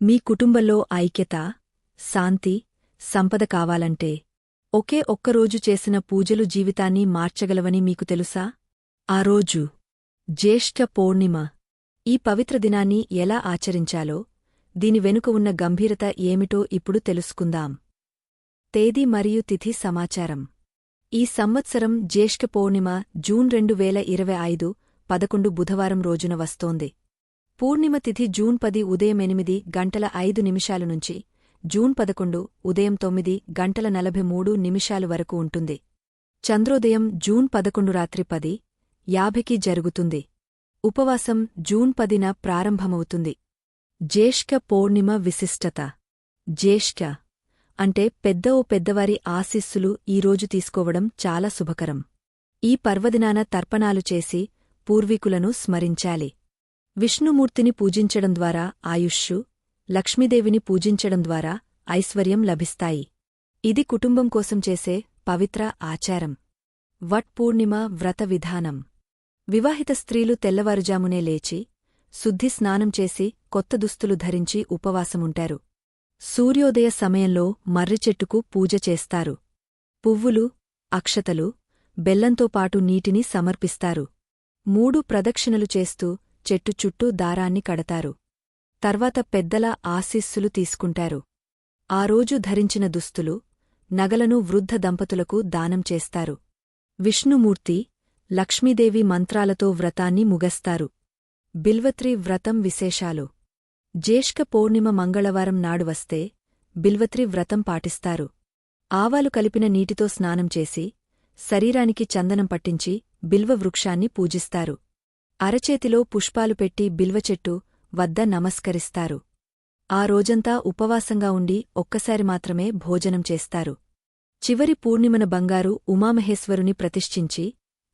మీ కుటుంబంలో ఐక్యత శాంతి సంపద కావాలంటే ఒకే ఒక్కరోజు చేసిన పూజలు జీవితాన్ని మార్చగలవని మీకు తెలుసా? ఆ రోజు జ్యేష్ఠ పౌర్ణిమ ఈ పవిత్ర దినాన్ని ఎలా ఆచరించాలో దీని వెనుక ఉన్న గంభీరత ఏమిటో ఇప్పుడు తెలుసుకుందాం. తేదీ మరియు తిథి సమాచారం. ఈ సంవత్సరం జ్యేష్ఠ పౌర్ణిమ జూన్ రెండు వేల ఇరవై ఐదు పదకొండు బుధవారం రోజున వస్తోంది. పూర్ణిమ తిథి జూన్ పది ఉదయం ఎనిమిది గంటల ఐదు నిమిషాల నుంచి జూన్ పదకొండు ఉదయం తొమ్మిది గంటల నలభై మూడు నిమిషాలు వరకు ఉంటుంది. చంద్రోదయం జూన్ పదకొండు రాత్రి పది యాభైకి జరుగుతుంది. ఉపవాసం జూన్ పదిన ప్రారంభమవుతుంది. జ్యేష్క పౌర్ణిమ విశిష్టత. జ్యేష్ఠ అంటే పెద్ద ఓ పెద్దవారి ఆశీస్సులు ఈరోజు తీసుకోవడం చాలా శుభకరం. ఈ పర్వదినాన తర్పణాలు చేసి పూర్వీకులను స్మరించాలి. విష్ణుమూర్తిని పూజించడం ద్వారా ఆయుష్షు లక్ష్మీదేవిని పూజించడం ద్వారా ఐశ్వర్యం లభిస్తాయి. ఇది కుటుంబం కోసం చేసే పవిత్ర ఆచారం. వట్ పూర్ణిమ వ్రత విధానం. వివాహిత స్త్రీలు తెల్లవారుజామునే లేచి శుద్ధి స్నానం చేసి కొత్త దుస్తులు ధరించి ఉపవాసముంటారు. సూర్యోదయ సమయంలో మర్రిచెట్టుకు పూజ చేస్తారు. పువ్వులు అక్షతలు బెల్లంతో పాటు నీటిని సమర్పిస్తారు. మూడు ప్రదక్షిణలు చేస్తూ చెట్టు చుట్టూ దారాన్ని కడతారు. తర్వాత పెద్దల ఆశీస్సులు తీసుకుంటారు. ఆ రోజు ధరించిన దుస్తులు నగలను వృద్ధ దంపతులకు దానం చేస్తారు. విష్ణుమూర్తి లక్ష్మీదేవి మంత్రాలతో వ్రతాన్ని ముగస్తారు. బిల్వత్రి వ్రతం విశేషాలు. జ్యేష్క పౌర్ణిమ మంగళవారం నాడు వస్తే బిల్వత్రి వ్రతం పాటిస్తారు. ఆవాలు కలిపిన నీటితో స్నానం చేసి శరీరానికి చందనం పట్టించి బిల్వ వృక్షాన్ని పూజిస్తారు. అరచేతిలో పుష్పాలు పెట్టి బిల్వచెట్టు వద్ద నమస్కరిస్తారు. ఆ రోజంతా ఉపవాసంగా ఉండి ఒక్కసారి మాత్రమే భోజనం చేస్తారు. చివరి పూర్ణిమన బంగారు ఉమామహేశ్వరుని ప్రతిష్ఠించి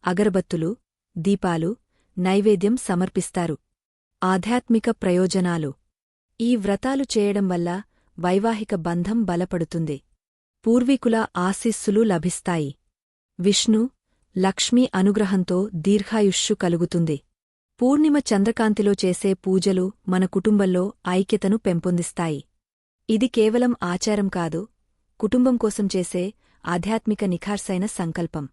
అగరబత్తులు దీపాలు నైవేద్యం సమర్పిస్తారు. ఆధ్యాత్మిక ప్రయోజనాలు. ఈ వ్రతాలు చేయడం వల్ల వైవాహిక బంధం బలపడుతుంది. పూర్వీకుల ఆశీస్సులు లభిస్తాయి. విష్ణు లక్ష్మీ అనుగ్రహంతో దీర్ఘాయుష్షు కలుగుతుంది. పూర్ణిమ చంద్రకాంతిలో చేసే పూజలు మన కుటుంబంలో ఐక్యతను పెంపొందిస్తాయి. ఇది కేవలం ఆచారం కాదు కుటుంబం కోసం చేసే ఆధ్యాత్మిక నిఖార్సైన సంకల్పం.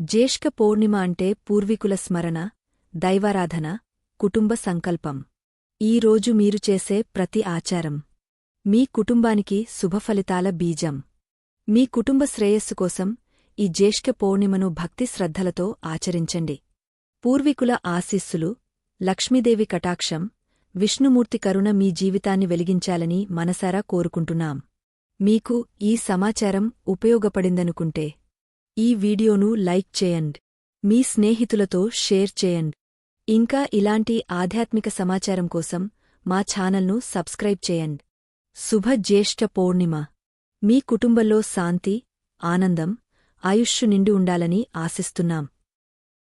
జ్యేష్క పౌర్ణిమ అంటే పూర్వీకుల స్మరణ దైవారాధన కుటుంబ సంకల్పం. ఈ రోజు మీరు చేసే ప్రతి ఆచారం. మీ కుటుంబానికి శుభఫలితాల బీజం. మీ కుటుంబ శ్రేయస్సు కోసం ఈ జ్యేష్క పౌర్ణిమను భక్తి శ్రద్ధలతో ఆచరించండి. పూర్వీకుల ఆశీస్సులు లక్ష్మీదేవి కటాక్షం విష్ణుమూర్తి కరుణ మీ జీవితాన్ని వెలిగించాలని మనసారా కోరుకుంటున్నాం. మీకు ఈ సమాచారం ఉపయోగపడిందనుకుంటే ఈ వీడియోను లైక్ చేయండి. మీ స్నేహితులతో షేర్ చేయండి. ఇంకా ఇలాంటి ఆధ్యాత్మిక సమాచారం కోసం మా ఛానల్ను సబ్స్క్రైబ్ చేయండి. శుభ జ్యేష్ఠ పౌర్ణిమ. మీ కుటుంబంలో శాంతి ఆనందం ఆయుష్షు నిండి ఉండాలని ఆశిస్తున్నాం.